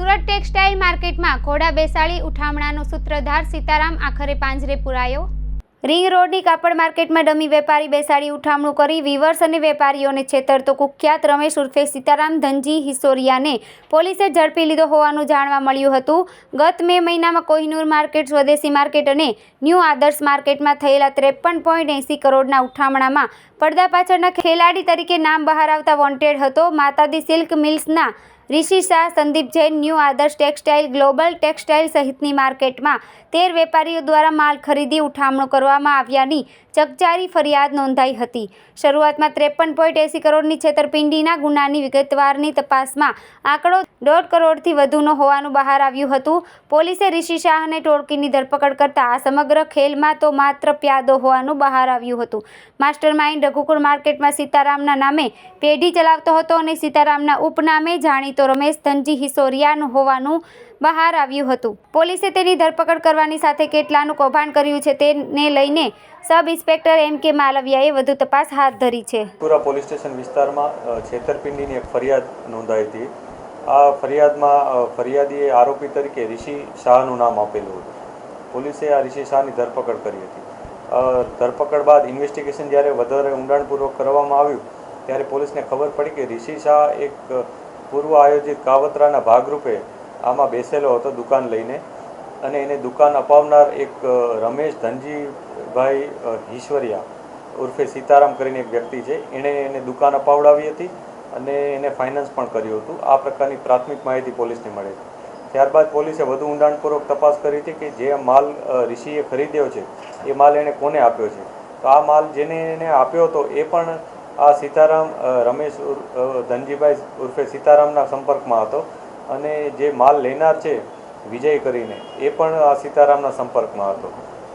Surat textile માર્કેટમાં ઘોડા બેસાડી ઉઠામણાનો સૂત્રધાર સીતારામ આખરે પાંજરે પુરાયો. રિંગ રોડની કાપડ માર્કેટમાં ડમી વેપારી બેસાડી ઉઠામણું કરી વિવર્સ અને વેપારીઓને છેતરતો કુખ્યાત રમેશ ઉર્ફે સીતારામ ધનજી હિસોરિયાને પોલીસે ઝડપી લીધો હોવાનું જાણવા મળ્યું હતું. ગત મે મહિનામાં કોહિનૂર માર્કેટ, સ્વદેશી માર્કેટ અને ન્યૂ આદર્શ માર્કેટમાં થયેલા ત્રેપન પોઈન્ટ એંસી કરોડના ઉઠામણામાં પડદા પાછળના ખેલાડી તરીકે નામ બહાર આવતા વોન્ટેડ હતો. માતાદી silk મિલ્સના Rishi Shah, Sandeep Jain, new Adarsh textile, global textile સહિતની માર્કેટમાં તેર વેપારીઓ દ્વારા માલ ખરીદી ઉઠામણો કરવામાં આવ્યાની ચકચારી ફરિયાદ નોંધાઈ હતી. શરૂઆતમાં ત્રેપન પોઈન્ટ એંસી કરોડની છેતરપિંડીના ગુનાની વિગતવારની તપાસમાં આંકડો દોઢ કરોડથી વધુનો હોવાનું બહાર આવ્યું હતું. પોલીસે રિષિ શાહને ટોળકીની ધરપકડ કરતા આ સમગ્ર ખેલમાં તો માત્ર પ્યાદો હોવાનું બહાર આવ્યું હતું. માસ્ટર માઇન્ડ રઘુકુળ માર્કેટમાં સીતારામના નામે પેઢી ચલાવતો હતો અને સીતારામના ઉપનામે જાણીતો રમેશ ધનજી હિસોરિયાનું હોવાનું બહાર આવ્યું હતું. પોલીસે તેની ધરપકડ કરવાની સાથે કેટલાનું કૌભાંડ કર્યું છે તેને લઈને સબ ઇન્સ્પેક્ટર એમ કે માલવિયાએ વધુ તપાસ હાથ ધરી છે. પૂરા પોલીસ સ્ટેશન વિસ્તારમાં છેતરપિંડીની એક ફરિયાદ નોંધાઈ હતી. આ ફરિયાદમાં ફરિયાદીએ આરોપી તરીકે રિષિ શાહનું નામ આપેલું હતું. પોલીસે આ રિષિ શાહની ધરપકડ કરી હતી. ધરપકડ બાદ ઇન્વેસ્ટિગેશન જ્યારે વધારે ઊંડાણપૂર્વક કરવામાં આવ્યું, ત્યારે પોલીસને ખબર પડી કે ઋષિ શાહ એક પૂર્વ આયોજિત કાવતરાના ભાગરૂપે આમાં બેસેલો હતો દુકાન લઈને અને એને દુકાન અપાવનાર એક રમેશ ધનજીભાઈ ઈશ્વરિયા ઉર્ફે સીતારામ કરીને એક વ્યક્તિ છે. એણે એને દુકાન અપાવડાવી હતી અને એને ફાઇનાન્સ પણ કર્યું હતું. આ પ્રકારની પ્રાથમિક માહિતી પોલીસને મળી હતી. ત્યારબાદ પોલીસે વધુ ઊંડાણપૂર્વક તપાસ કરી હતી કે જે માલ ઋષિએ ખરીદ્યો છે, એ માલ એણે કોને આપ્યો છે? તો આ માલ જેને એને આપ્યો હતો એ પણ આ સીતારામ રમેશ ધનજીભાઈ ઉર્ફે સીતારામના સંપર્કમાં હતો અને જે માલ લેનાર છે વિજય કરીને, એ પણ આ સીતારામના સંપર્કમાં હતો.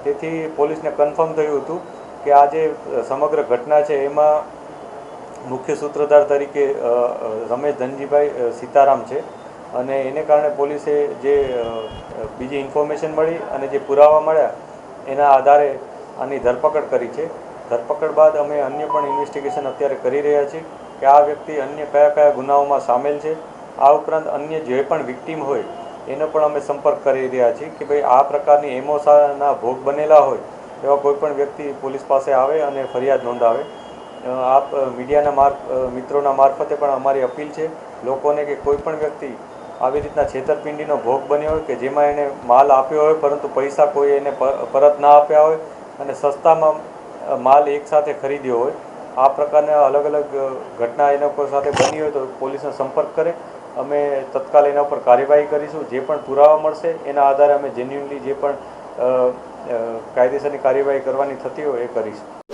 તેથી પોલીસને કન્ફર્મ થયું હતું કે આ જે સમગ્ર ઘટના છે એમાં મુખ્ય સૂત્રધાર તરીકે રમેશ ધનજીભાઈ સીતારામ છે અને એને કારણે પોલીસે જે બીજી ઇન્ફોર્મેશન મળી અને જે પુરાવા મળ્યા એના આધારે આની ધરપકડ કરી છે. ધરપકડ બાદ અમે અન્ય પણ ઇન્વેસ્ટિગેશન અત્યારે કરી રહ્યા છીએ કે આ વ્યક્તિ અન્ય કયા કયા ગુનાઓમાં સામેલ છે. આ ઉપરાંત અન્ય જે પણ વિક્ટીમ હોય, એનો પણ અમે સંપર્ક કરી રહ્યા છીએ કે ભાઈ આ પ્રકારની એમોસાના ભોગ બનેલા હોય, એવા કોઈ પણ વ્યક્તિ પોલીસ પાસે આવે અને ફરિયાદ નોંધાવે. આપ મીડિયાના માર્ફ મિત્રોના મારફતે પણ અમારી અપીલ છે લોકોને કે કોઈ પણ વ્યક્તિ આવી રીતના છેતરપિંડીનો ભોગ બન્યો હોય કે જેમાં એને માલ આપ્યો હોય, પરંતુ પૈસા કોઈ એને પરત ના આપ્યા હોય અને સસ્તામાં માલ એકસાથે ખરીદ્યો હોય, આ પ્રકારના અલગ અલગ ઘટના એના લોકો સાથે બની હોય તો પોલીસનો સંપર્ક કરે. અમે તત્કાલ એના ઉપર કાર્યવાહી કરીશું. જે પણ પુરાવા મળશે, એના આધારે અમે જેન્યુનલી જે પણ કાયદેસરની કાર્યવાહી કરવાની થતી હોય એ કરીશું.